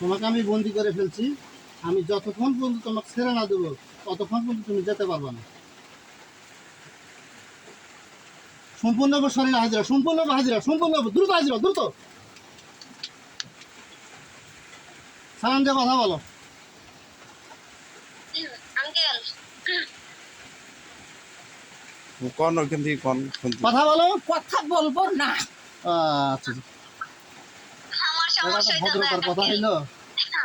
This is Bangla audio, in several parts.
তোমাকে আমি বন্দি করে ফেলছি। আমি যতক্ষণ পর্যন্ত তোমাকে ছেড়ে না দেবো, ততক্ষণ পর্যন্ত তুমি যেতে পারবে না। সম্পূর্ণ শরীরে হাজিরা সম্পূর্ণ হাজিরা সম্পূর্ণ দ্রুত হাজিরা দ্রুত। সালাম দিয়ে কথা বলো। আঙ্কেল। ওখান থেকে কন কথা বলো। কথা বলব না। আচ্ছা আমার এটা সমস্যা তো ভদ্রতার কথা হইল।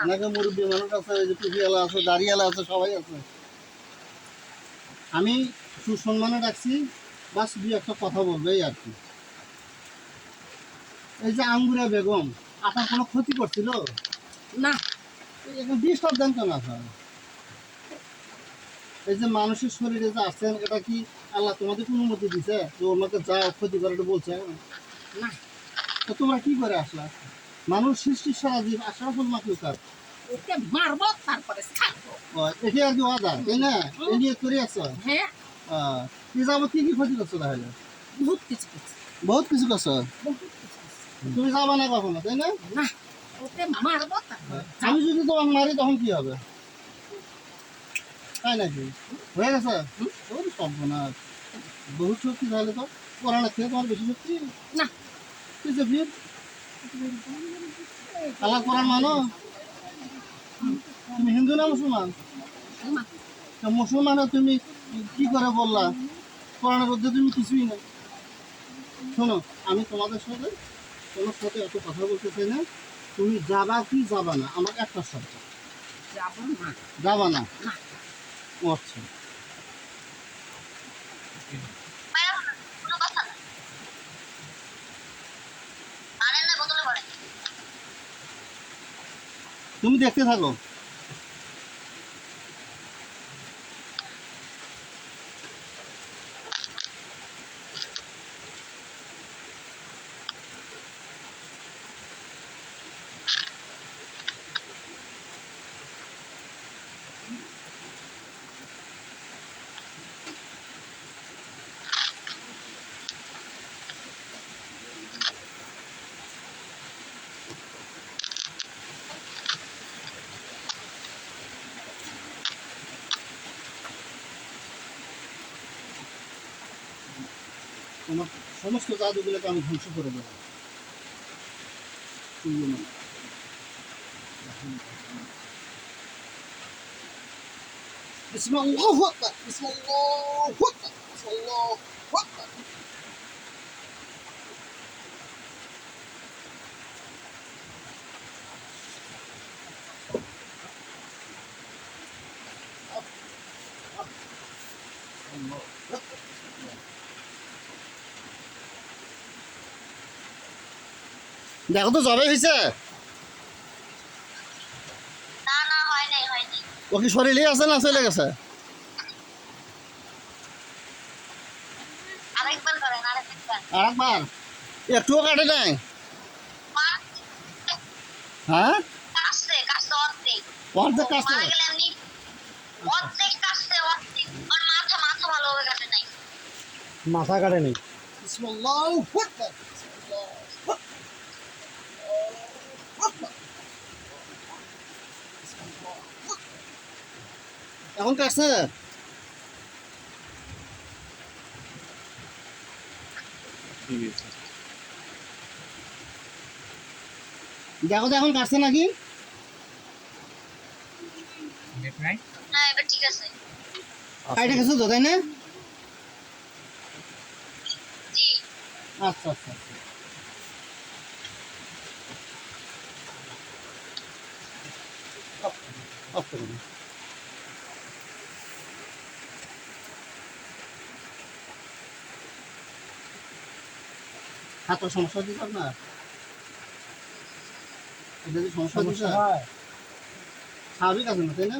অনেকে মুরব্বী মানুষ আছে যে টুপিওয়ালা আছে দাড়িওয়ালা আছে সবাই আছে। আমি সুসম্মানে রাখছি বাস দুই একটা কথা বলব এই আর কি। এই যে আঙ্গুরা বেগম আপনার কোনো ক্ষতি করছিল? না। এখন ডিস্টার্ব দেন কেন আপনার? এই যে মানুষের শরীরে যে আসছেন এটা কি আল্লাহ তোমাদের কোনো অনুমতি দিছে? যে ওনাকে যা ক্ষতি করে বলছে? না। তো তোমরা কি করে আসলা? মানুষ সৃষ্টির সারা জীব মাকলুকাত ওকে মারবো তারপরে এটি আর কি ওয়াদা তাই না? এই নিয়ে করে হ্যাঁ। কি যাব কি কি ক্ষতি করছ তাহলে? বহুত কিছু কিছু বহুত কিছু করছ? বহুত কিছু করছি। তুমি যাবা না কখনো তাই না? তারপরে আমি যদি তোমাকে মারি তখন কি হবে? তাই নাকি? হয়ে গেছে? ওর সব না বহুত শক্তি তাহলে তো? কোরআনের থেকে তোমার বেশি শক্তি না। তুই যে ভিড় আল্লাহ কোরআন মানো? তুমি হিন্দু না মুসলমান? মুসলমানে। তুমি কি করে বললা? কোরআনের মধ্যে তুমি কিছুই না শোনো আমি তোমাদের সাথে কোনো সাথে এত কথা বলতে চাই না। তুমি যাবা কি যাবা না আমার একটা শব্দ যাব না। আচ্ছা তুমি দেখতে থাকো। তোমার সমস্ত জাদুগুলোকে আমি ধ্বংস করে দেবো আকবার, বিসমিল্লাহু আকবার। দেখো তো জবে হয়েছে না না হয় নাই হয় নাই। ও কি শরীরে আছে না চলে গেছে? আরেকবার করেন আরেকবার। আরেকবার? একটুও কাটে নাই? হ্যাঁ? অর্ধেক। মাথা কাটে নাই মাথা কাটে নেই বিসমিল্লাহু আকবার, বিসমিল্লাহু আকবার। এখন কাটছে দেখো তো এখন কাটছে নাকি? না এবার ঠিক আছে। কাইটা গেছো তো তাই না? আচ্ছা আচ্ছা আচ্ছা। করে সমস্যা দিতে আপনার এটা যদি সমস্যা স্বাভাবিক আছে না তাই না?